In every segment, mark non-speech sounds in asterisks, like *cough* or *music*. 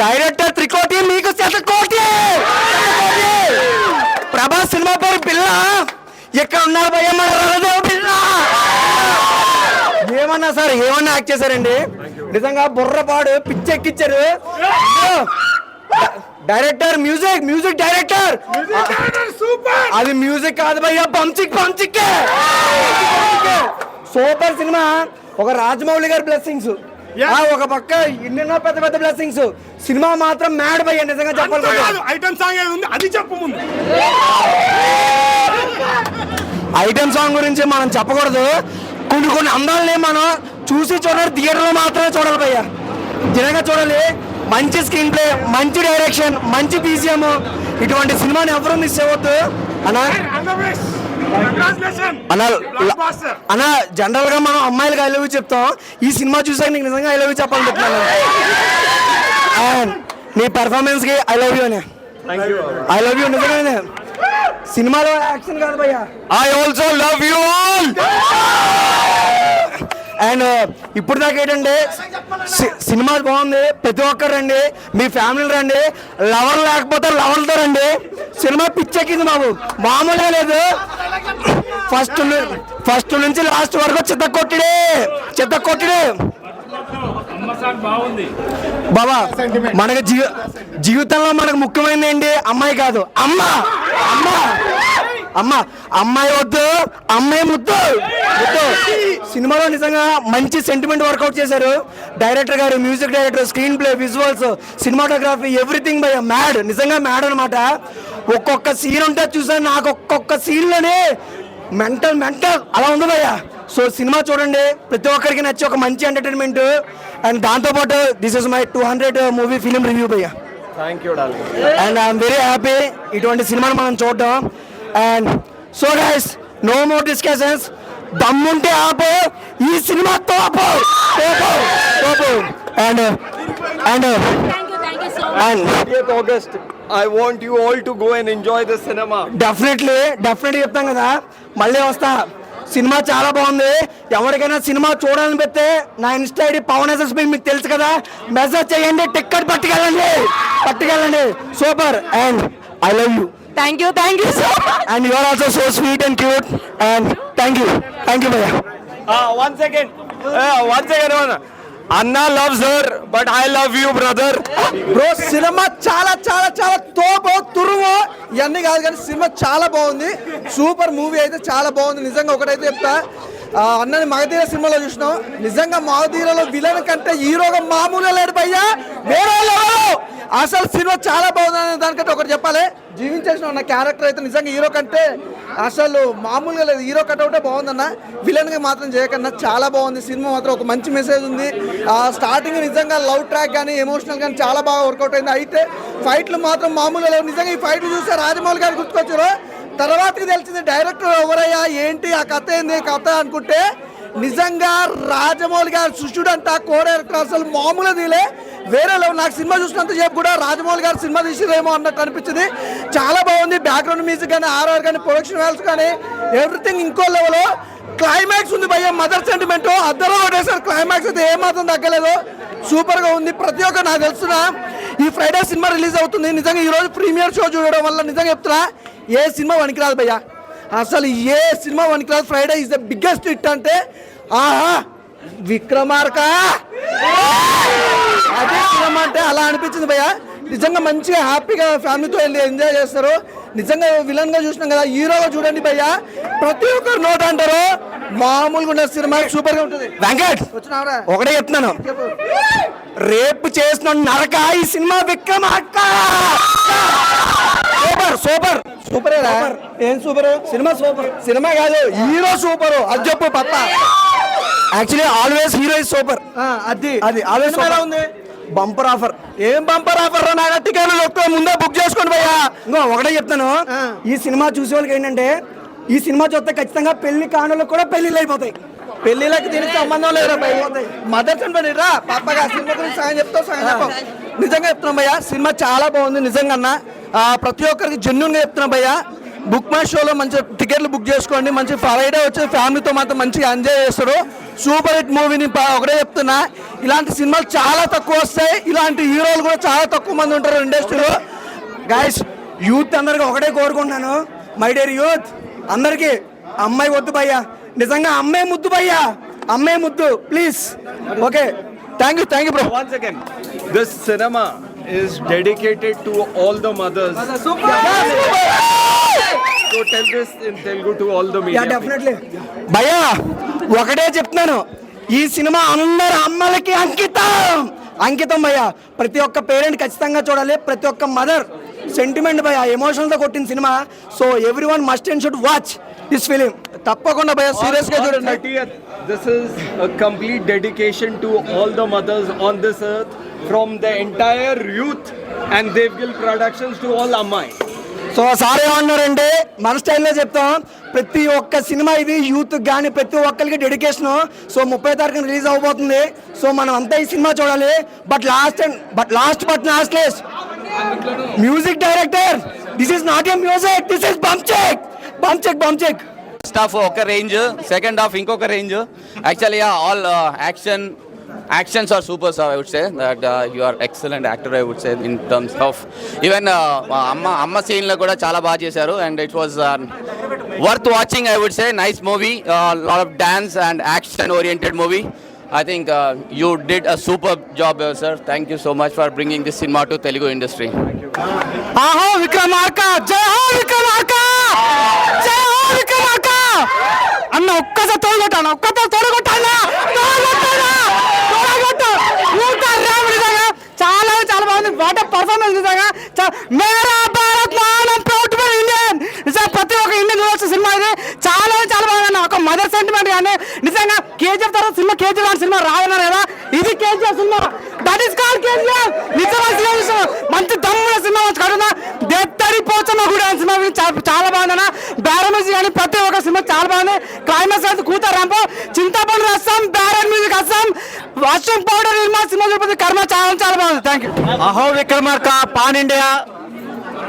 Director Trikoti మీకు శతకోటి శతకోటి. ప్రభాస్ సినిమా పేరు పిల్ల! ఎక్కడ ఉన్నారు భయ్య మన పిల్ల? ఏమన్నా సార్ ఏమన్నా యాక్ట్ చేశారండి? నిజంగా బుర్రపాడు పిచ్చెక్కిచ్చారు. Director music music director! అది మ్యూజిక్ కాదు భయ్య పంచిక్ పంచిక్ సూపర్ సినిమా. ఒక రాజమౌళి గారి బ్లెస్సింగ్స్. ఒక పక్క ఎన్నెన్నో పెద్ద పెద్ద బ్లెస్సింగ్స్ సినిమా మాత్రం మ్యాడ్ భయ్య నిజంగా చెప్పాలి ఐటమ్ సాంగ్ ఏది ఉంది? అది చెప్పు ముందు. ఐటమ్ సాంగ్ గురించి మనం చెప్పకూడదు. కొన్ని కొన్ని అందాలని మనం చూసి చూడాలి థియేటర్లో మాత్రమే చూడాలి భయ్య. నిజంగా చూడాలి. మంచి స్క్రీన్ ప్లే మంచి డైరెక్షన్ మంచి బీజిఎం ఇటువంటి సినిమాని ఎవరు మిస్ అవ్వద్దు అన్నా? అన్న అన్న జనరల్గా మనం అమ్మాయిలకు ఐ లవ్ యూ చెప్తాం. ఈ సినిమా చూసాక నీకు నిజంగా ఐ లవ్ యూ చెప్పాలనుకుంటున్నాను నీ పెర్ఫార్మెన్స్కి ఐ లవ్ యూ అని ఐ లవ్ యూ నిజంగానే సినిమాలో యాక్షన్ కాదు భయ్యా. I also love you all and uh, ఇప్పుడు దాకా ఏంటంటే సి- సినిమా బాగుంది ప్రతి ఒక్కరు రండి మీ ఫ్యామిలీ రండి లవర్ లేకపోతే లవర్లతో రండి. సినిమా పిచ్చెక్కింది బాబు మామూలుగా లేదు. ఫస్ట్ ఫస్ట్ నుంచి లాస్ట్ వరకు చిత్త కొట్టిడే చిత్త కొట్టిడే. బాబా మనకి జీవితంలో మనకు ముఖ్యమైనది ఏంటి? అమ్మాయి కాదు. అమ్మ! అమ్మ! అమ్మ అమ్మాయి వద్దు అమ్మాయి ముద్దు. ముద్దు. సినిమాలో నిజంగా మంచి సెంటిమెంట్ వర్కౌట్ చేశారు. డైరెక్టర్ గారు music director screen play visuals cinematography everything by mad నిజంగా మ్యాడ్ అనమాట ఒక్కొక్క సీన్ ఉంటే చూసాను నాకు ఒక్కొక్క సీన్లోనే మెంటల్ మెంటల్ అలా ఉంది భయ్య. సో సినిమా చూడండి. ప్రతి ఒక్కరికి నచ్చి ఒక మంచి ఎంటర్టైన్మెంట్ అండ్ దాంతోపాటు this is my two hundred movie film review భయ్య. Thank you and I'm very happy ఇటువంటి సినిమాని మనం చూడటం and so guys no more discussions దమ్ముంటే ఆపు ఈ సినిమా తోపు తోపు తోపు and and Thank you, thank you so much. అండ్ 30th August. I want you all to go and enjoy the cinema. Definitely definitely చెప్తాం కదా. మళ్ళీ వస్తా. సినిమా చాలా బాగుంది. ఎవరికైనా సినిమా చూడాలని పెడితే నా ఇన్స్టా ఐడి పవన్ ఎస్ఎస్బి మీకు తెలుసు కదా. మెసేజ్ చేయండి టికెట్ పట్టుకెళ్ళండి. పట్టుకెళ్ళండి. Super and I love you Thank you, thank you so much. And you are also so sweet and cute and thank you thank you భయ్యా Uh, one second. Uh, one second. One. Anna loves her, but I love you, brother. Bro cinema చాలా చాలా చాలా తోపు తురుము ఇవన్నీ కాదు కానీ cinema చాలా బాగుంది సూపర్ మూవీ అయితే చాలా బాగుంది నిజంగా ఒకటైతే చెప్తా అన్నని మగధీర సినిమాలో చూసినాం నిజంగా మగధీరలో విలన్ కంటే హీరోగా మామూలుగా లేడు భయ్యా వేరే లెవెల్ అసలు సినిమా చాలా బాగుంది అనే దానికంటే ఒకటి చెప్పాలి. జీవించేసిన ఉన్న క్యారెక్టర్ అయితే నిజంగా హీరో కంటే అసలు మామూలుగా లేదు. హీరో కట్అవుటే బాగుందన్న. విలన్గా మాత్రం చేయకన్నా చాలా బాగుంది. సినిమా మాత్రం ఒక మంచి మెసేజ్ ఉంది. ఆ స్టార్టింగ్ నిజంగా లవ్ ట్రాక్ కానీ ఎమోషనల్ కానీ చాలా బాగా వర్కౌట్ అయింది. అయితే ఫైట్లు మాత్రం మామూలుగా లేవు. నిజంగా ఈ ఫైట్లు చూస్తే రాజమౌళి గారు గుర్తుకొచ్చారు. తర్వాతకి తెలిసింది డైరెక్టర్ ఎవరయ్యా? ఏంటి? ఆ కథ ఏంది? కథ అనుకుంటే నిజంగా రాజమౌళి గారు శిష్యుడు అంట అసలు మామూలు తీలే వేరే లెవెల్. నాకు సినిమా చూసినంత సేపు కూడా రాజమౌళి గారు సినిమా తీసిరేమో అన్నట్టు అనిపించింది చాలా బాగుంది. బ్యాక్గ్రౌండ్ మ్యూజిక్ కానీ ఆర్ఆర్ కానీ ప్రొడక్షన్ వాల్స్ కానీ ఎవ్రీథింగ్ ఇంకో లెవెల్. క్లైమాక్స్ ఉంది భయ్య మదర్ సెంటిమెంట్. అద్దరు ఒకటేసారి క్లైమాక్స్ అయితే ఏమాత్రం తగ్గలేదు. సూపర్గా ఉంది. ప్రతి ఒక్క నాకు తెలుస్తున్న ఈ ఫ్రైడే సినిమా రిలీజ్ అవుతుంది. నిజంగా ఈ రోజు ప్రీమియర్ షో చూడడం వల్ల నిజంగా చెప్తున్నా ఏ సినిమా వనికిరాదు భయ్యా. అసలు ఏ cinema వనికిరాదు Friday is the biggest hit అంటే ఆహా విక్రమార్క! అదే సినిమా అంటే అలా అనిపించింది భయ్య. నిజంగా మంచిగా హ్యాపీగా ఫ్యామిలీతో వెళ్ళి ఎంజాయ్ చేస్తారు. నిజంగా విలన్గా చూసినాం కదా హీరోగా చూడండి భయ్య. ప్రతి ఒక్కరు నోట్ అంటారు మామూలుగా ఉన్న సినిమా సూపర్గా ఉంటుంది. వెంకట్ ఒకటే చెప్తున్నాను. రేపు చేసిన నరక ఈ cinema Vikramarka! Super super. Super ఏం సూపర్? Cinema super. సినిమా కాదు హీరో సూపర్. అది చెప్పు పప్ప. Actually always hero is super. ఆ, అది. అది ఆల్వేస్ ఎలా ఉంది? బంపర్ ఆఫర్ ఏం బంపర్ ఆఫర్ నా టికెట్లు ఒక్క ముందే బుక్ చేసుకోండి భయ్యా ఇంకో ఒకటే చెప్తాను. ఈ సినిమా చూసే వాళ్ళకి ఏంటంటే ఈ సినిమా చూస్తే ఖచ్చితంగా పెళ్ళి కానులకు కూడా పెళ్ళిళ్ళు అయిపోతాయి. పెళ్ళిళ్ళకి దీనికి సంబంధం లేదు భయ్య. మదర్ చనిపోయి రా పాపగా సినిమా గురించి సగం చెప్తావు సగం చెప్పు. నిజంగా చెప్తున్నాం భయ్య సినిమా చాలా బాగుంది నిజంగా అన్న. ప్రతి ఒక్కరికి జెన్యున్గా చెప్తున్నా భయ్యా. భయ్య బుక్ మై షోలో మంచి టికెట్లు బుక్ చేసుకోండి. మంచి ఫ్రైడే వచ్చి ఫ్యామిలీతో మాత్రం మంచిగా ఎంజాయ్ చేస్తారు. సూపర్ హిట్ మూవీని ఒకటే చెప్తున్నా. ఇలాంటి సినిమాలు చాలా తక్కువ వస్తాయి. ఇలాంటి హీరోలు కూడా చాలా తక్కువ మంది ఉంటారు ఇండస్ట్రీలో గాయస్ యూత్ అందరికీ ఒకటే కోరుకుంటున్నాను. మై డేర్ యూత్ అందరికి అమ్మాయి వద్దు భయ్యా. నిజంగా అమ్మాయి ముద్దు భయ్యా. అమ్మాయి ముద్దు please okay thank you thank you bro Once again, this cinema is dedicated to all the mothers. So tell this in Telugu to all the media. Definitely భయ్యా ఒకటే చెప్తున్నాను. ఈ సినిమా అందరు అమ్మలకి అంకితం. అంకితం భయ్యా. ప్రతి ఒక్క పేరెంట్ ఖచ్చితంగా చూడాలి. ప్రతి ఒక్క మదర్ సెంటిమెంట్ భయ్యా ఎమోషన్తో కొట్టిన cinema. So every one must and should watch this film తప్పకుండా భయ సీరియస్గా చూడండి. 30th, this is a complete dedication to all the mothers on this earth. From the entire youth and Devgil Productions to all Ammai. So sir ఏమన్నారంటే మన స్టైల్లో చెప్తాం. ప్రతి ఒక్క సినిమా ఇది యూత్ కానీ ప్రతి ఒక్కరికి డెడికేషన్ సో ముప్పై తారీఖున రిలీజ్ అవబోతుంది. సో మనం అంతా ఈ సినిమా చూడాలి. But last and but last but last less music director this is not a music this is bump check bump check bump check first half ఒక రేంజ్ సెకండ్ హాఫ్ ఇంకొక range actually all action actions are super sir I would say that you are excellent actor I would say in terms of even అమ్మ అమ్మ సీన్లో కూడా చాలా బాగా చేశారు. And it was worth watching I would say nice movie lot of dance and action oriented movie I think you did a super job sir thank you so much for bringing this cinema to Telugu industry Aho Vikramarka! జై హో విక్రమార్క! జై హో విక్రమార్క! అన్న ఒక్కసారి తోడగొట్టాను ఒక్కసారి తోడగొట్టానా తోడగొట్టానా తోడగొట్టు ఊట రాము నిజంగా చాలా చాలా బాగుంది వాట్ పర్ఫార్మెన్స్ నిజంగా మేరా భారత్ మానం ప్రౌడ్ ఫర్ ఇండియన్. నిజంగా ప్రతి ఒక్క ఇండియన్ చూడాల్సిన సినిమా ఇది. చాలా చాలా బాగుంది ఒక మదర్ సెంటిమెంట్ కానీ నిజంగా కేజీఎఫ్ తర్వాత సినిమా కేజీఎఫ్ అనే సినిమా రాదన్నారు కదా? ఇది KGF cinema. That is call KGF. నిజమైన సినిమా మంచి దమ్ముల సినిమా వచ్చి కడున్నా దెత్తడి పోచమ్మ సినిమా చాలా బాగుందన్న బ్యారమేజ్ కానీ ప్రతి సినిమా చాలా బాగుంది. క్లైమాక్స్ అయితే కూత చింతపండు రసం బ్యారెడ్ మ్యూజిక్ అస్సాం. వర్షం పౌడర్ నిర్మా సినిమా చూపింది. కర్మ చాలా చాలా బాగుంది. Thank you Aho Vikramarka pan India.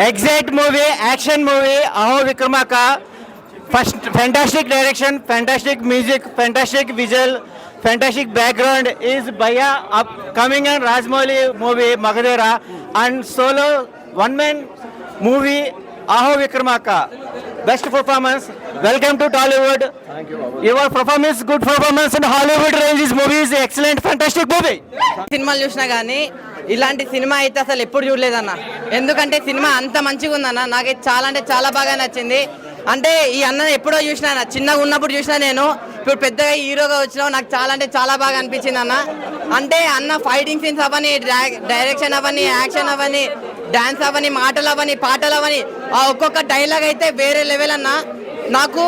Excite movie action movie Aho Vikramarka. First fantastic direction fantastic music fantastic visual fantastic background is భయ up coming and Rajamouli movie Magadheera and solo one man movie Aho Vikramarka best performance welcome to Tollywood your performance good performance in Hollywood range is movie is excellent fantastic movie సినిమాలు చూసినా కానీ ఇలాంటి cinema అయితే అసలు ఎప్పుడు చూడలేదన్న. ఎందుకంటే cinema అంత మంచిగా ఉందన్న. నాకైతే చాలా అంటే చాలా బాగా నచ్చింది. అంటే ఈ అన్న ఎప్పుడో చూసినా అన్న చిన్నగా ఉన్నప్పుడు చూసినా నేను ఇప్పుడు పెద్దగా హీరోగా వచ్చినా నాకు చాలా అంటే చాలా బాగా అనిపించింది అన్న. అంటే అన్న ఫైటింగ్ సీన్స్ అవని డైరెక్షన్ అవని యాక్షన్ అవని డాన్స్ అవని మాటలు అవని పాటలు అవని ఆ ఒక్కొక్క డైలాగ్ అయితే వేరే లెవెల్ అన్న. నాకు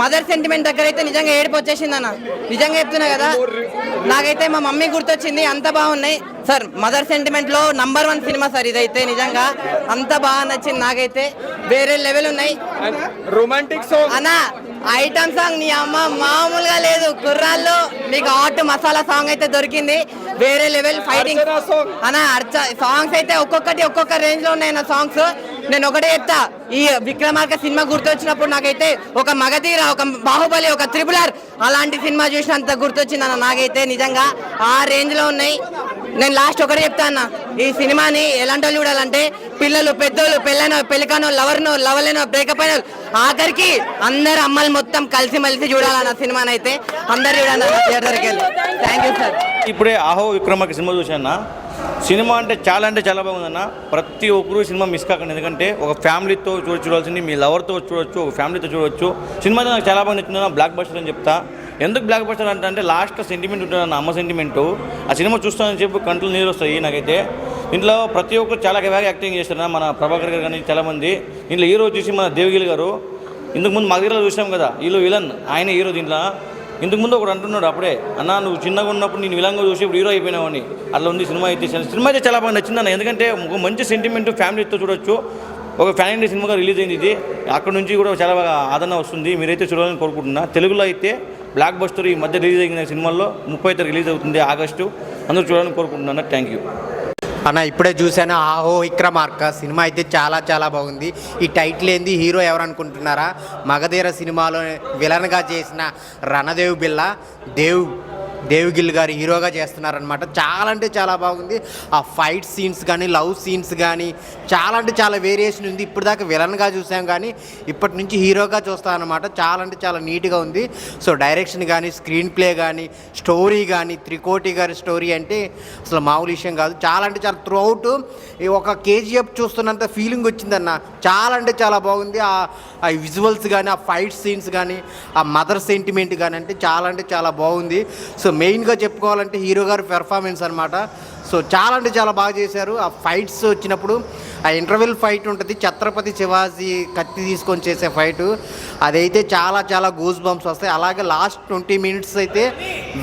మదర్ సెంటిమెంట్ దగ్గర అయితే నిజంగా ఏడుపు వచ్చేసింది అన్న. నిజంగా చెప్తున్నా కదా నాకైతే మా మమ్మీ గుర్తొచ్చింది అంత బాగున్నాయి. సార్ మదర్ సెంటిమెంట్లో నంబర్ వన్ సినిమా సార్ ఇదైతే నిజంగా అంత బాగా నచ్చింది నాకైతే. వేరే లెవెల్ ఉన్నాయి. Romantic song. అన్న ఐటమ్ సాంగ్ నీ అమ్మ మామూలుగా లేదు. కుర్రాల్లో మీకు హాట్ మసాలా సాంగ్ అయితే దొరికింది. వేరే లెవెల్ ఫైటింగ్. అన్న అర్చ సాంగ్స్ అయితే ఒక్కొక్కటి ఒక్కొక్క రేంజ్లో ఉన్నాయి నా సాంగ్స్. నేను ఒకటే చెప్తా. ఈ విక్రమార్క సినిమా గుర్తొచ్చినప్పుడు నాకైతే ఒక మగధీర ఒక బాహుబలి ఒక త్రిపులర్ అలాంటి సినిమా చూసినంత గుర్తొచ్చింది అన్న నాకైతే నిజంగా. ఆ రేంజ్లో ఉన్నాయి. నేను లాస్ట్ ఒకటే చెప్తా అన్న. ఈ సినిమాని ఎలాంటి వాళ్ళు చూడాలంటే పిల్లలు పెద్దోళ్ళు పెళ్ళనో పెళ్ళికనో లవర్నో లవలేనో బ్రేకప్ అయిన ఆఖరికి అందరు అమ్మాయిలు మొత్తం కలిసి మలిసి చూడాలన్న సినిమాని అయితే అందరు చూడాలన్న థియేటర్కి వెళ్ళి థ్యాంక్ యూ సార్ ఇప్పుడే ఆహో విక్రమకి సినిమా చూసానా సినిమా అంటే చాలా అంటే చాలా బాగుందన్న. ప్రతి ఒక్కరు సినిమా మిస్ కాకండి. ఎందుకంటే ఒక ఫ్యామిలీతో చూడ చూడాల్సింది మీ లవర్తో చూడొచ్చు ఒక ఫ్యామిలీతో చూడొచ్చు. సినిమా నాకు చాలా బాగా నచ్చింది బ్లాక్ బస్టర్ అని చెప్తా. ఎందుకు బ్లాక్ బస్టర్ అంటే అంటే లాస్ట్ సెంటిమెంట్ ఉంటుంది అమ్మ సెంటిమెంటు ఆ సినిమా చూస్తానని చెప్పి కంట్లో నీరు వస్తాయి నాకైతే. ఇంట్లో ప్రతి ఒక్కరు చాలా బాగా యాక్టింగ్ చేస్తారు మన ప్రభాకర్ గారు కానీ చాలామంది ఇంట్లో హీరో చూసి మన దేవగిరి గారు. ఇంతకుముందు మా దగ్గర చూసాం కదా వీళ్ళు విలన్. ఆయన హీరో దీంట్లో. ఇంతకుముందు ఒకడు అంటున్నాడు అప్పుడే అన్న నువ్వు చిన్నగా ఉన్నప్పుడు నేను విలంగా చూసి ఇప్పుడు హీరో అయిపోయినావని. అట్లా ఉంది సినిమా అయితే సినిమా అయితే చాలా బాగా నచ్చిందన్న ఎందుకంటే ఒక మంచి సెంటిమెంట్ ఫ్యామిలీతో చూడొచ్చు. ఒక ఫ్యామిలీ సినిమాగా రిలీజ్ అయింది ఇది. అక్కడ నుంచి కూడా చాలా బాగా ఆదరణ వస్తుంది. మీరైతే చూడాలని కోరుకుంటున్నా. తెలుగులో అయితే బ్లాక్ బస్టర్ ఈ మధ్య రిలీజ్ అయిన సినిమాల్లో ముప్పై రిలీజ్ అవుతుంది ఆగస్టు. అందరూ చూడాలని కోరుకుంటున్నాను. Thank you. అన్న ఇప్పుడే చూశాను. ఆహో విక్రమార్క. సినిమా అయితే చాలా చాలా బాగుంది. ఈ టైటిల్ ఏంది? హీరో ఎవరనుకుంటున్నారా మగధీర సినిమాలో విలన్గా చేసిన రణదేవ్ బిల్ల. దేవ్ దేవిగిల్ గారు హీరోగా చేస్తున్నారనమాట చాలా అంటే చాలా బాగుంది. ఆ ఫైట్ సీన్స్ కానీ లవ్ సీన్స్ కానీ చాలా అంటే చాలా వేరియేషన్ ఉంది. ఇప్పుడు దాకా విలన్గా చూసాం కానీ ఇప్పటి నుంచి హీరోగా చూస్తానమాట చాలా అంటే చాలా నీట్గా ఉంది. సో డైరెక్షన్ కానీ స్క్రీన్ ప్లే కానీ స్టోరీ కానీ త్రికోటి గారి స్టోరీ అంటే అసలు మామూలు విషయం కాదు. చాలా అంటే చాలా త్రూ అవుట్ ఒక కేజీఎఫ్ చూస్తున్నంత ఫీలింగ్ వచ్చిందన్న. చాలా అంటే చాలా బాగుంది. ఆ ఆ విజువల్స్ కానీ ఆ ఫైట్ సీన్స్ కానీ ఆ మదర్ సెంటిమెంట్ కానీ అంటే చాలా అంటే చాలా బాగుంది. సో మెయిన్గా చెప్పుకోవాలంటే హీరో గారి పెర్ఫార్మెన్స్ అనమాట సో చాలా అంటే చాలా బాగా చేశారు. ఆ ఫైట్స్ వచ్చినప్పుడు ఆ ఇంటర్వెల్ ఫైట్ ఉంటుంది. ఛత్రపతి శివాజీ కత్తి తీసుకొని చేసే ఫైట్ అదైతే చాలా చాలా గూస్ బంప్స్ వస్తాయి. అలాగే లాస్ట్ ట్వంటీ మినిట్స్ అయితే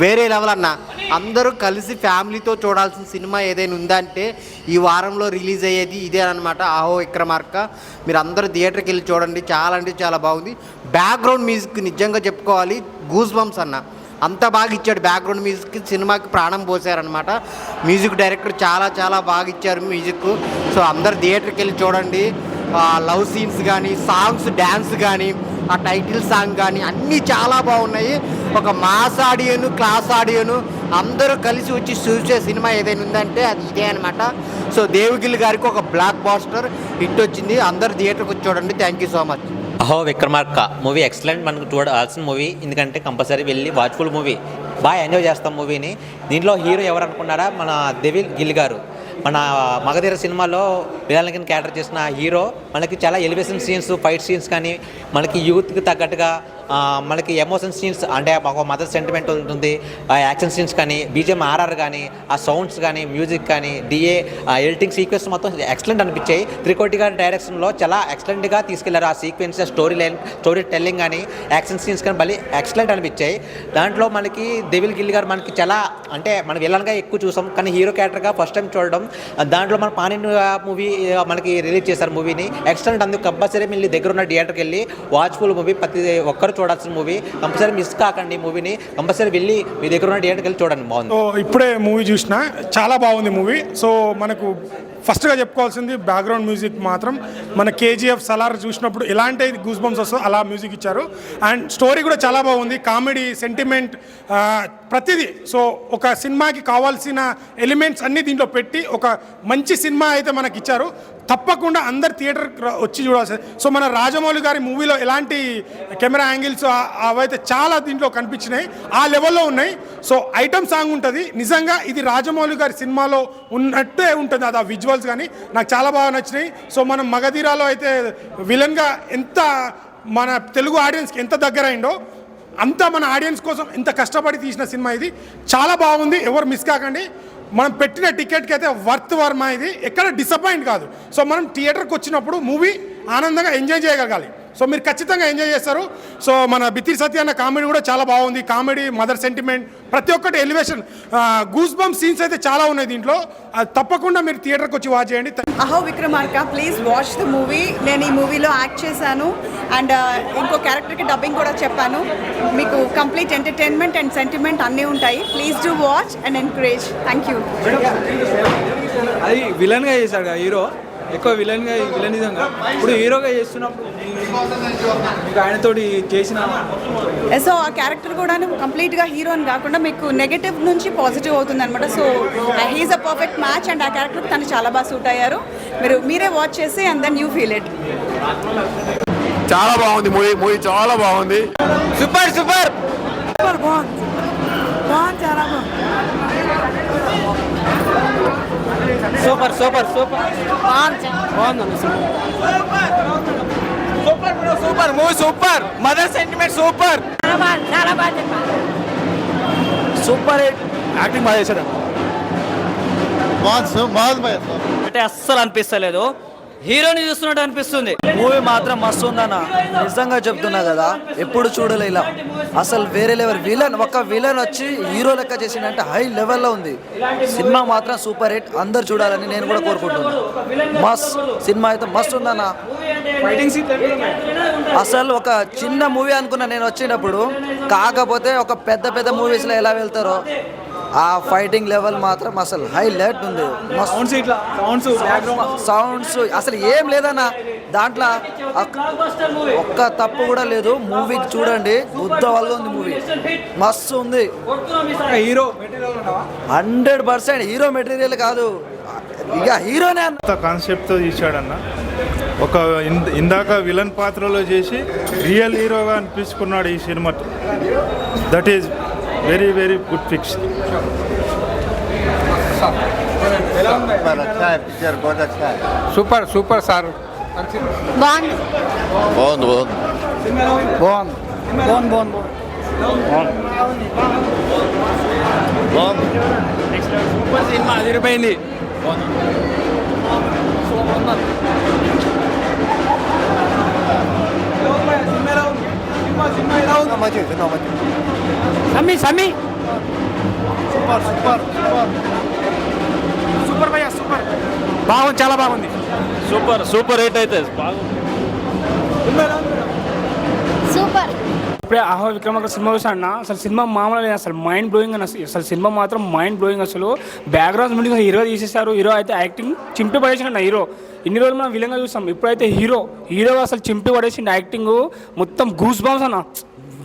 వేరే లెవెల్ అన్న. అందరూ కలిసి ఫ్యామిలీతో చూడాల్సిన సినిమా ఏదైనా ఉందా అంటే ఈ వారంలో రిలీజ్ అయ్యేది ఇదే అనమాట ఆహో విక్రమార్క. మీరు అందరూ థియేటర్కి వెళ్ళి చూడండి. చాలా అంటే చాలా బాగుంది. బ్యాక్గ్రౌండ్ మ్యూజిక్ నిజంగా చెప్పుకోవాలి. గూస్ బంప్స్ అన్న. అంత బాగా ఇచ్చాడు బ్యాక్గ్రౌండ్ మ్యూజిక్ సినిమాకి ప్రాణం పోసారనమాట మ్యూజిక్ డైరెక్టర్ చాలా చాలా బాగా ఇచ్చారు మ్యూజిక్ సో అందరు థియేటర్కి వెళ్ళి చూడండి. లవ్ సీన్స్ కానీ సాంగ్స్ డ్యాన్స్ కానీ ఆ టైటిల్ సాంగ్ కానీ అన్నీ చాలా బాగున్నాయి. ఒక మాస్ ఆడియోను క్లాస్ ఆడియోను అందరూ కలిసి వచ్చి చూసే సినిమా ఏదైనా ఉందంటే అది ఇదే అనమాట సో దేవిగిల్ గారికి ఒక బ్లాక్ బాస్టర్ హిట్ వచ్చింది. అందరు థియేటర్కి వచ్చి చూడండి. థ్యాంక్ యూ సో మచ్ అహో విక్రమార్క. మూవీ ఎక్సలెంట్ మనకు చూడాల్సిన మూవీ ఎందుకంటే కంపల్సరీ వెళ్ళి వాచ్ఫుల్ మూవీ బాగా ఎంజాయ్ చేస్తాం మూవీని దీంట్లో హీరో ఎవరు అనుకున్నారా మన దేవిల్ గిల్ గారు. మన మగధీర సినిమాలో విలన్ క్యాటర్ చేసిన హీరో మనకి చాలా ఎలివేషన్ సీన్స్ ఫైట్ సీన్స్ కానీ మనకి యూత్కి తగ్గట్టుగా మనకి ఎమోషన్ సీన్స్ అంటే ఒక మదర్ సెంటిమెంట్ ఉంటుంది. ఆ యాక్షన్ సీన్స్ కానీ బీజిఎం ఆర్ఆర్ కానీ ఆ సౌండ్స్ కానీ మ్యూజిక్ కానీ డిఏ ఎడిటింగ్ సీక్వెన్స్ మొత్తం ఎక్సలెంట్ అనిపించాయి. త్రికోటి గారి డైరెక్షన్లో చాలా ఎక్సలెంట్గా తీసుకెళ్ళారు ఆ sequence story line story telling కానీ యాక్షన్ సీన్స్ కానీ మళ్ళీ ఎక్సలెంట్ అనిపించాయి. దాంట్లో మనకి దేవిల్ గిల్ గారు మనకి చాలా అంటే మనం విలన్గా ఎక్కువ చూసాం. కానీ హీరో క్యారెక్టర్గా ఫస్ట్ టైం చూడడం దాంట్లో మన పానిన్ మూవీ మనకి రిలీజ్ చేశారు మూవీని ఎక్సలెంట్ అందుకు కంపల్సరీ మళ్ళీ దగ్గర ఉన్న థియేటర్కి వెళ్ళి వాచ్ఫుల్ మూవీ ప్రతి ఒక్కరు చూడాల్సిన మూవీ కంపల్సరీ మిస్ కాకండి మూవీని కంపల్సరీ వెళ్ళి మీ దగ్గర ఉన్న థియేటర్కి వెళ్ళి చూడండి. బాగుంది. సో ఇప్పుడే మూవీ చూసిన చాలా బాగుంది మూవీ సో మనకు ఫస్ట్గా చెప్పుకోవాల్సింది బ్యాక్గ్రౌండ్ మ్యూజిక్ మాత్రం. మన కేజీఎఫ్ సలార్ చూసినప్పుడు ఎలాంటి గూస్ బంప్స్ వస్తుందో అలా మ్యూజిక్ ఇచ్చారు. అండ్ స్టోరీ కూడా చాలా బాగుంది. కామెడీ సెంటిమెంట్ ప్రతిదీ. సో ఒక సినిమాకి కావాల్సిన ఎలిమెంట్స్ అన్నీ దీంట్లో పెట్టి ఒక మంచి సినిమా అయితే మనకి ఇచ్చారు. తప్పకుండా అందరు థియేటర్ వచ్చి చూడాల్సింది. సో మన రాజమౌళి గారి మూవీలో ఎలాంటి కెమెరా యాంగిల్స్ అవైతే చాలా దీంట్లో కనిపించినాయి. ఆ లెవెల్లో ఉన్నాయి. సో ఐటమ్ సాంగ్ ఉంటుంది. నిజంగా ఇది రాజమౌళి గారి సినిమాలో ఉన్నట్టే ఉంటుంది. అది ఆ విజువల్స్ కానీ నాకు చాలా బాగా నచ్చినాయి. సో మనం మగధీరాలో అయితే విలన్గా ఎంత మన తెలుగు ఆడియన్స్కి ఎంత దగ్గర అయిందో అంతా మన ఆడియన్స్ కోసం ఇంత కష్టపడి తీసిన సినిమా ఇది. చాలా బాగుంది ఎవరు మిస్ కాకండి. మనం పెట్టిన టికెట్కి అయితే వర్త్ వర్మ ఇది. ఎక్కడ డిసప్పాయింట్ కాదు. సో మనం థియేటర్కి వచ్చినప్పుడు మూవీ ఆనందంగా ఎంజాయ్ చేయగలగాలి. సో మీరు ఖచ్చితంగా ఎంజాయ్ చేస్తారు. సో మన బిత్తిరి సత్య అన్న కామెడీ కూడా చాలా బాగుంది. కామెడీ మదర్ సెంటిమెంట్ ప్రతి ఒక్కటి ఎలివేషన్ గూస్ బంప్ సీన్స్ అయితే చాలా ఉన్నాయి దీంట్లో. తప్పకుండా మీరు థియేటర్కి వచ్చి వాచ్ చేయండి. Aho Vikramarka please watch the movie నేను ఈ మూవీలో యాక్ట్ చేశాను. అండ్ ఇంకో క్యారెక్టర్కి డబ్బింగ్ కూడా చెప్పాను. మీకు కంప్లీట్ ఎంటర్టైన్మెంట్ అండ్ సెంటిమెంట్ అన్నీ ఉంటాయి. Please do watch and encourage thank you అది విలన్గా చేశాడు హీరో ఎక్కువ విలన్గా విలనిజంగా. ఇప్పుడు హీరోగా చేస్తున్నప్పుడు మీకు ఆయనతోటి చేసిన సో ఆ క్యారెక్టర్ కూడా కంప్లీట్గా హీరో అని కాకుండా మీకు నెగటివ్ నుంచి పాజిటివ్ అవుతుంది అనమాట so he's a perfect match and ఆ క్యారెక్టర్ తను చాలా బాగా సూట్ అయ్యారు. మీరు మీరే వాచ్ చేసి and then you feel it చాలా బాగుంది మూవీ. మూవీ చాలా బాగుంది. Super super super super super super. Movie super. Mother sentiment super. Super hit acting బాగా చేశాడు. అంటే అస్సలు అనిపిస్తలేదు. హీరోని చూస్తున్నట్టు అనిపిస్తుంది. మూవీ మాత్రం మస్తు ఉందన్న. నిజంగా చెప్తున్నా కదా ఎప్పుడు చూడలే ఇలా. అసలు వేరే లెవెల్ విలన్ ఒక విలన్ వచ్చి హీరో లెక్క చేసిందంటే హై లెవెల్లో ఉంది. సినిమా మాత్రం సూపర్ హిట్ అందరు చూడాలని నేను కూడా కోరుకుంటున్నాను మస్త్ సినిమా అయితే మస్తు ఉందన్న. అసలు ఒక చిన్న మూవీ అనుకున్నా నేను వచ్చినప్పుడు కాకపోతే ఒక పెద్ద పెద్ద మూవీస్లో ఎలా వెళ్తారో ఆ ఫైటింగ్ లెవెల్ మాత్రం అసలు హైలైట్ ఉంది. సౌండ్స్ ఇట్లా సౌండ్స్ సౌండ్స్ అసలు ఏం లేదన్న దాంట్లో ఒక్క- తప్పు కూడా లేదు. మూవీకి చూడండి. బుద్ధ వల్ల ఉంది మూవీ మస్తు ఉంది. Hero hundred percent hero material కాదు. ఇక హీరోనే అన్న. కొత్త కాన్సెప్ట్తో తీశాడన్న. ఒక ఇన్- ఇందాక విలన్ పాత్రలో చేసి రియల్ హీరోగా అనిపించుకున్నాడు ఈ cinema. That is very very good fix super super sir. బాగుంది. బాగుంది బాగుంది. బాగుంది. బాగుంది బాగుంది సూపర్ సినిమా అదిరిపోయింది సమ్మి సమ్మి సూపర్ భయ్యా సూపర్. బాగుంది చాలా బాగుంది. సూపర్ సూపర్ హిట్ అయితే. సూపర్. ఇప్పుడే ఆహో విక్రమార్క సినిమా చూసాను అసలు సినిమా మామూలు లేదు అసలు మైండ్ బ్లోయింగ్ అని అసలు అసలు సినిమా మాత్రం మైండ్ బ్లోయింగ్ అసలు. బ్యాక్గ్రౌండ్ నుండి హీరో తీసేశారు. హీరో అయితే యాక్టింగ్ చింపి పడేసిన హీరో ఇన్ని రోజులు మనం విలంగా చూస్తాం ఇప్పుడైతే హీరో హీరో అసలు చింపి పడేసిండు యాక్టింగ్ మొత్తం గూస్ బాంబ్స్ అన్న.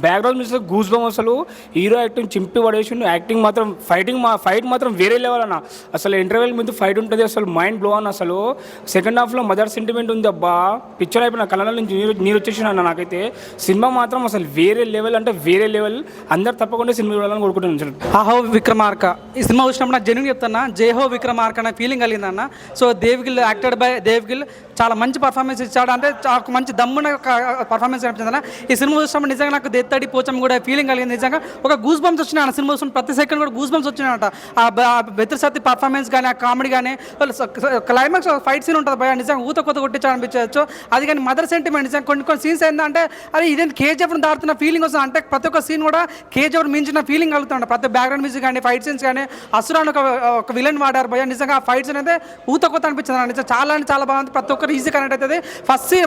బ్యాక్గ్రౌండ్ మ్యూజిక్ గూస్ బమ్ అసలు హీరో యాక్టింగ్ చింపి పడేసిండు. యాక్టింగ్ మాత్రం ఫైటింగ్ మా ఫైట్ మాత్రం వేరే లెవెల్ అన్న. అసలు ఇంటర్వెల్ ముందు ఫైట్ ఉంటుంది అసలు మైండ్ బ్లో అన్న. అసలు సెకండ్ హాఫ్లో మదర్ సెంటిమెంట్ ఉంది అబ్బా. పిక్చర్ అయిపోయిన కళ్ళ నుంచి నీరు నీరు వచ్చేసిన అన్న నాకైతే. సినిమా మాత్రం అసలు వేరే లెవెల్ అంటే వేరే లెవెల్. అందరు తప్పకుండా సినిమా చూడాలని కోరుకుంటున్నాను అహో విక్రమార్క. ఈ సినిమా చూసినప్పుడు నాకు జెన్యున్ చెప్తున్నా జయహో విక్రమార్క అనే feeling కలిగిందన్న. So Devgill acted by Devgill చాలా మంచి పర్ఫార్మెన్స్ ఇచ్చాడు. అంటే మంచి దమ్మున పర్ఫార్మెన్స్ కనిపించిందన్న. ఈ సినిమా చూసినప్పుడు నిజంగా నాకు దెత్తడి పోచం కూడా ఫీలింగ్ కలిగింది. నిజంగా ఒక గూస్ బంప్స్ వచ్చినాయి సినిమా చూసిన ప్రతి సెకండ్ కూడా గూస్ బంప్స్ వచ్చినాయట. ఆ బెత్రసత్తి పర్ఫార్మెన్స్ కానీ ఆ కామెడీ కానీ క్లైమాక్స్ ఫైట్ సీన్ ఉంటుంది భయ నిజంగా ఊత కొత్త కొట్టించాడు అనిపించవచ్చు అది కానీ మదర్ సెంటిమెంట్ నిజంగా కొన్ని కొన్ని సీన్స్ ఏంటంటే అరే ఇదేంటి కేజీఎఫ్ను దాడుతున్న ఫీలింగ్ వస్తుంది. అంటే ప్రతి ఒక్క సీన్ కూడా కేజీఎఫ్ మించిన ఫీలింగ్ కలుగుతుంది ప్రతి బ్యాక్గ్రౌండ్ మ్యూజిక్ కానీ ఫైట్ సీన్స్ కానీ అసురాన్ని ఒక ఒక విలన్ వాడారు భయ నిజంగా ఆ ఫైట్ సీన్ అయితే ఊత కొత్త అనిపించింది నిజంగా చాలా అంటే చాలా బాగుంది. ప్రతి ఒక్కరు ఈజీ కనెక్ట్ అవుతుంది. ఫస్ట్ సీన్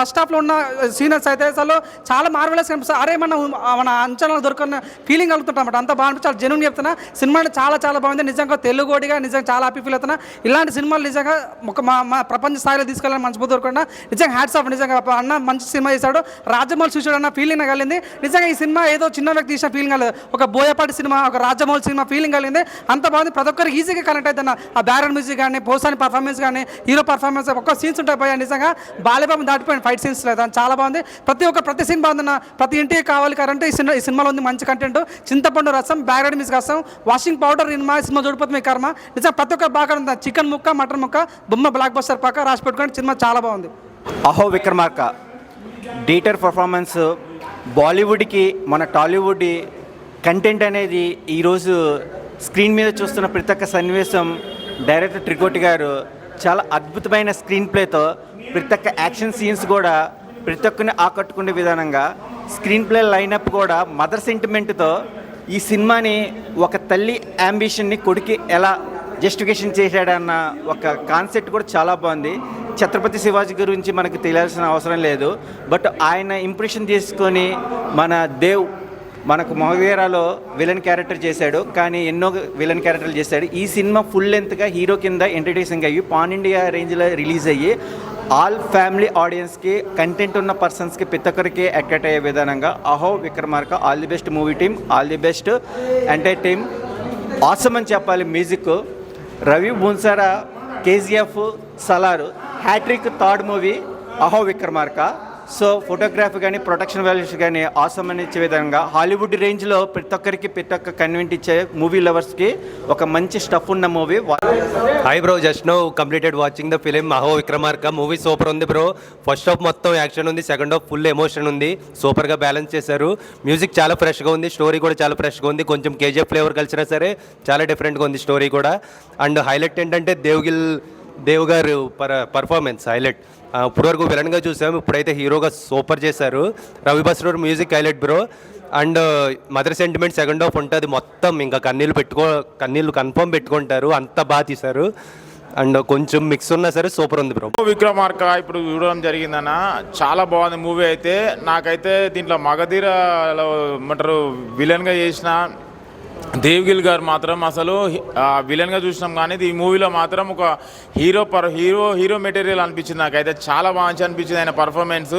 ఫస్ట్ హాఫ్లో ఉన్న సీనర్స్ అయితే అసలు చాలా మార్వలస్ కనిపిస్తుంది. అరే మన మన అంచనాలు దొరుకున్న ఫీలింగ్ కలుగుతుంటాం అంత బాగా చాలా జెన్యున్ చెప్తున్నా సినిమా అంటే చాలా చాలా బాగుంది. నిజంగా తెలుగుడిగా నిజంగా చాలా హ్యాపీ ఫీల్ అవుతున్నా. ఇలాంటి సినిమాలు నిజంగా ఒక మా మా ప్రపంచ స్థాయిలో తీసుకెళ్ళాలని మంచి దొరకకుండా నిజంగా హ్యాట్స్ ఆఫ్ నిజంగా. అన్న మంచి సినిమా చేశాడు. రాజమౌళి చూసాడు అన్న ఫీలింగ్ కలిగింది. నిజంగా ఈ సినిమా ఏదో చిన్న వ్యక్తి తీసిన ఫీలింగ్ కాలేదు. ఒక బోయపాటి సినిమా ఒక రాజమౌళి సినిమా ఫీలింగ్ కలిగింది. అంత బాగుంది. ప్రతి ఒక్కరికి ఈజీగా కనెక్ట్ అవుతున్న. ఆ బ్యారన్ మ్యూజిక్ కానీ పోసాని పర్ఫార్మెన్స్ కానీ హీరో పర్ఫార్మెన్స్ ఒక్క సీన్స్ ఉంటాయి పోయా నిజంగా. బాలబాబు దాటిపోయిన ఫైట్ సీన్స్ లేదు. చాలా బాగుంది. ప్రతి ఒక్క ప్రతి సీన్ బాగుందన్న. ప్రతి ఇంటి కావాలి కరెంట్ ఈ సినిమా ఈ సినిమాలో ఉంది మంచి కంటెంట్ చింతపండు రసం బ్యాక్గ్రౌండ్ మిస్ రసం వాషింగ్ పౌడర్ సినిమా సినిమా చూడిపోతుంది మీ కర్మ. నిజంగా ప్రతి ఒక్క బాగా ఉంది? చికెన్ ముక్క మటన్ ముక్క బొమ్మ బ్లాక్ బస్టర్ పక్క రాసి పెట్టుకోండి సినిమా చాలా బాగుంది. అహో విక్రమార్క డీటర్ పర్ఫార్మెన్స్ బాలీవుడ్కి మన టాలీవుడ్ కంటెంట్ అనేది ఈరోజు స్క్రీన్ మీద చూస్తున్న ప్రతి ఒక్క సన్నివేశం డైరెక్టర్ త్రికోటి గారు చాలా అద్భుతమైన స్క్రీన్ ప్లేతో ప్రతి ఒక్క యాక్షన్ సీన్స్ కూడా ప్రతి ఒక్కరిని ఆకట్టుకునే విధానంగా స్క్రీన్ ప్లే లైనప్ కూడా మదర్ సెంటిమెంట్తో ఈ సినిమాని ఒక తల్లి అంబిషన్ని కొడుకి ఎలా జస్టిఫికేషన్ చేశాడన్న ఒక కాన్సెప్ట్ కూడా చాలా బాగుంది. ఛత్రపతి శివాజీ గురించి మనకు తెలియాల్సిన అవసరం లేదు. బట్ ఆయన ఇంప్రెషన్ తీసుకొని మన దేవ్ మనకు మహవీరాలో విలన్ క్యారెక్టర్ చేశాడు. కానీ ఎన్నో విలన్ క్యారెక్టర్లు చేశాడు. ఈ సినిమా ఫుల్ లెంత్గా హీరో కింద ఎంటర్టైసింగ్ అయ్యి పాన్ ఇండియా రేంజ్లో రిలీజ్ అయ్యి ఆల్ ఫ్యామిలీ ఆడియన్స్కి కంటెంట్ ఉన్న పర్సన్స్కి ప్రతి ఒక్కరికి అట్రాక్ట్ అయ్యే విధానంగా Aho Vikramarka all the best movie team all the best entire team. Awesome అని చెప్పాలి music. Ravi బున్సారా KGF Salaar. Hat-trick third movie Aho Vikramarka. So photography కానీ ప్రొటక్షన్ వాల్యూస్ కానీ ఆసమ్ అని ఇచ్చే విధంగా హాలీవుడ్ రేంజ్లో ప్రతి ఒక్కరికి ప్రతి ఒక్క కన్వెంట్ ఇచ్చే మూవీ లవర్స్కి ఒక మంచి స్టఫ్ ఉన్న movie hi bro just no completed watching the film Aho Vikramarka movie super ఉంది బ్రో ఫస్ట్ హాఫ్ మొత్తం యాక్షన్ ఉంది సెకండ్ హాఫ్ ఫుల్ ఎమోషన్ ఉంది. సూపర్గా బ్యాలెన్స్ చేశారు. మ్యూజిక్ చాలా ఫ్రెష్గా ఉంది స్టోరీ కూడా చాలా ఫ్రెష్గా ఉంది. కొంచెం కేజీఎఫ్ ఫ్లేవర్ కలిసినా సరే చాలా డిఫరెంట్గా ఉంది స్టోరీ కూడా. అండ్ హైలైట్ ఏంటంటే దేవ్గిల్ దేవ్ గారు పర్ పర్ఫార్మెన్స్ హైలైట్ ఇప్పటివరకు విలన్గా చూసాము ఇప్పుడైతే హీరోగా సూపర్ చేశారు. Ravi Basrur music highlight bro. And mother sentiment second half ఉంటుంది మొత్తం. ఇంకా కన్నీళ్ళు పెట్టుకో కన్నీళ్ళు కన్ఫర్మ్ పెట్టుకుంటారు. అంత బాగా తీశారు. అండ్ కొంచెం మిక్స్ ఉన్నా సరే సూపర్ ఉంది బ్రో. విక్రమార్క ఇప్పుడు చూడడం జరిగిందన్న. చాలా బాగుంది మూవీ అయితే. నాకైతే దీంట్లో మగధీరలో ఏమంటారు విలన్గా చేసిన దేవ్గిల్ గారు మాత్రం అసలు విలన్గా చూసినాం కానీ ఈ మూవీలో మాత్రం ఒక hero per hero hero material అనిపించింది నాకైతే. చాలా బాగా అనిపించింది ఆయన పర్ఫార్మెన్స్.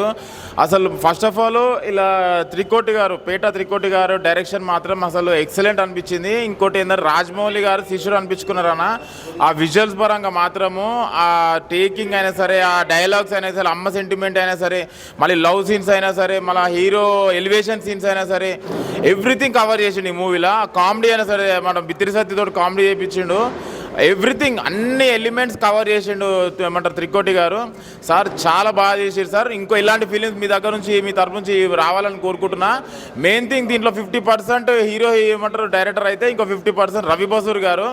అసలు ఫస్ట్ ఆఫ్ ఆల్ ఇలా త్రికోటి గారు పేట త్రికోటి గారు డైరెక్షన్ మాత్రం అసలు ఎక్సలెంట్ అనిపించింది. ఇంకోటి ఏంటంటే రాజమౌళి గారు శిష్యుడు అనిపించుకున్నారన్న ఆ విజువల్స్ పరంగా మాత్రము ఆ టేకింగ్ అయినా సరే ఆ డైలాగ్స్ అయినా సరే అమ్మ సెంటిమెంట్ అయినా సరే మళ్ళీ లవ్ సీన్స్ అయినా సరే మళ్ళీ హీరో ఎలివేషన్ సీన్స్ అయినా సరే ఎవ్రీథింగ్ కవర్ చేసిండు ఈ మూవీలో. కామెడీ అయినా సరే మనం బిత్తిరి సత్తితో కామెడీ చేయించిండు. ఎవ్రీథింగ్ అన్ని ఎలిమెంట్స్ కవర్ చేసిండు ఏమంటారు త్రికోటి గారు. సార్ చాలా బాగా చేసారు సార్. ఇంకో ఇలాంటి ఫీలింగ్స్ మీ దగ్గర నుంచి మీ తరపు నుంచి రావాలని కోరుకుంటున్నా. మెయిన్ థింగ్ దీంట్లో ఫిఫ్టీ పర్సెంట్ హీరో ఏమంటారు డైరెక్టర్ అయితే ఇంకో ఫిఫ్టీ పర్సెంట్ రవి బసూర్ గారు.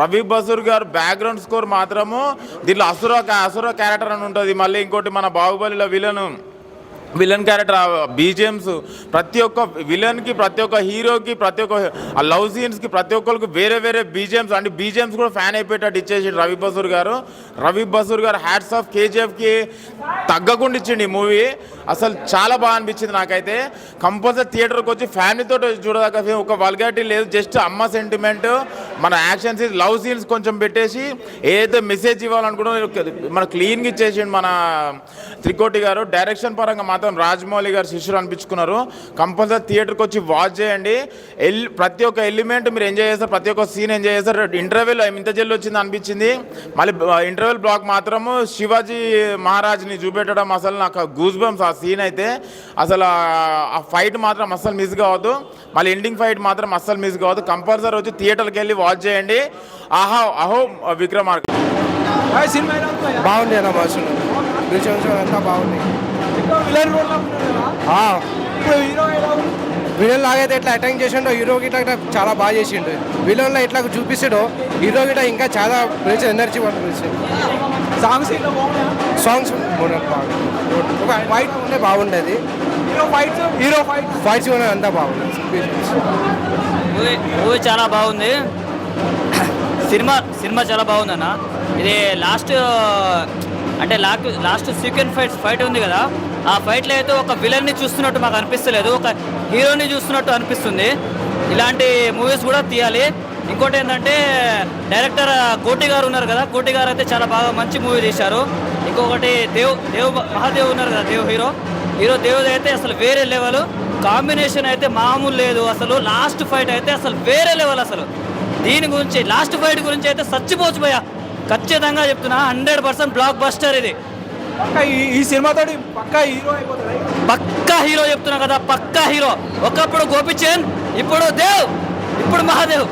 రవి బసూర్ గారు బ్యాక్గ్రౌండ్ స్కోర్ మాత్రము దీంట్లో అసుర అసుర క్యారెక్టర్ అని ఉంటుంది. మళ్ళీ ఇంకోటి మన బాహుబలిలో విలను విలన్ క్యారెక్టర్ బీజిఎమ్స్ ప్రతి ఒక్క విలన్కి ప్రతి ఒక్క హీరోకి ప్రతి ఒక్క ఆ లవ్ సీన్స్కి ప్రతి ఒక్కరికి వేరే వేరే బీజిఎమ్స్. అంటే బీజిఎమ్స్ కూడా ఫ్యాన్ అయిపోయేటట్టు ఇచ్చేసి రవి బసూర్ గారు. రవి బసూర్ గారు హ్యాట్స్ ఆఫ్ కేజీఎఫ్కి తగ్గకుండా ఇచ్చిండి ఈ మూవీ. అసలు చాలా బాగా అనిపించింది నాకైతే. కంపల్సరీ థియేటర్కి వచ్చి ఫ్యామిలీతో చూడదాకా ఒక వల్గారిటీ లేదు జస్ట్ అమ్మ సెంటిమెంట్ మన యాక్షన్ సీన్స్ లవ్ సీన్స్ కొంచెం పెట్టేసి ఏదైతే మెసేజ్ ఇవ్వాలనుకున్నా మన క్లీన్గా ఇచ్చేసిండు మన త్రికోటి గారు. డైరెక్షన్ పరంగా మాత్రం రాజమౌళి గారు శిష్యులు అనిపించుకున్నారు. కంపల్సరీ థియేటర్కి వచ్చి వాచ్ చేయండి. ఎల్ ప్రతి ఒక్క ఎలిమెంట్ మీరు ఎంజాయ్ చేస్తారు ప్రతి ఒక్క సీన్ ఎంజాయ్ చేస్తారు. ఇంటర్వెల్ ఇంత జల్లు వచ్చింది అనిపించింది. మళ్ళీ ఇంటర్వెల్ బ్లాక్ మాత్రము శివాజీ మహారాజ్ని చూపెట్టడం అసలు నాకు గూస్ బంప్స్ ఆ సీన్ అయితే. అసలు ఆ- ఫైట్ మాత్రం అస్సలు మిస్ కావద్దు. మళ్ళీ ఎండింగ్ ఫైట్ మాత్రం అస్సలు మిస్ కావద్దు. కంపల్సరీ వచ్చి థియేటర్కి వెళ్ళి వాచ్ చేయండి. ఆహో అహో విక్రమార్క. బాగుంది అన్న బాగుంది అంతా బాగుంది. విలన్ లాగైతే ఎట్లా అటాక్ చేసిండో హీరో గిట్లా చాలా బాగా చేసిండు. విలన్లో ఇట్లా చూపిస్తాడో హీరో గిట్లా ఇంకా చాలా మంచి ఎనర్జీ పడుతుంది సాంగ్స్ సాంగ్స్ ఫైట్ ఉంటే బాగుండేది. Hero fights hero fight fights కూడా అంతా బాగుంది మూవీ మూవీ చాలా బాగుంది. *coughs* సినిమా సినిమా చాలా బాగుందన్న. ఇది లాస్ట్ అంటే last last sequence fight fight ఉంది కదా. ఆ ఫైట్లో అయితే ఒక విలన్ని చూస్తున్నట్టు మాకు అనిపిస్తలేదు ఒక హీరోని చూస్తున్నట్టు అనిపిస్తుంది. ఇలాంటి మూవీస్ కూడా తీయాలి. ఇంకోటి ఏంటంటే డైరెక్టర్ కోటి గారు ఉన్నారు కదా కోటి గారు అయితే చాలా బాగా మంచి మూవీ తీశారు. ఇంకొకటి దేవ్ దేవ్ మహాదేవ్ ఉన్నారు కదా దేవ్ హీరో హీరో దేవుడు అయితే అసలు వేరే లెవెల్ కాంబినేషన్ అయితే మామూలు లేదు అసలు. లాస్ట్ ఫైట్ అయితే అసలు వేరే లెవెల్ అసలు. దీని గురించి లాస్ట్ ఫైట్ గురించి అయితే చచ్చిపోవచ్చు భయ్యా. ఖచ్చితంగా చెప్తున్నా హండ్రెడ్ పర్సెంట్ బ్లాక్ బస్టర్ ఇది ఈ సినిమాతో పక్కా హీరో పక్కా హీరో చెప్తున్నా కదా పక్కా హీరో. ఒకప్పుడు గోపిచంద్ ఇప్పుడు దేవ్ ఇప్పుడు మహాదేవ్.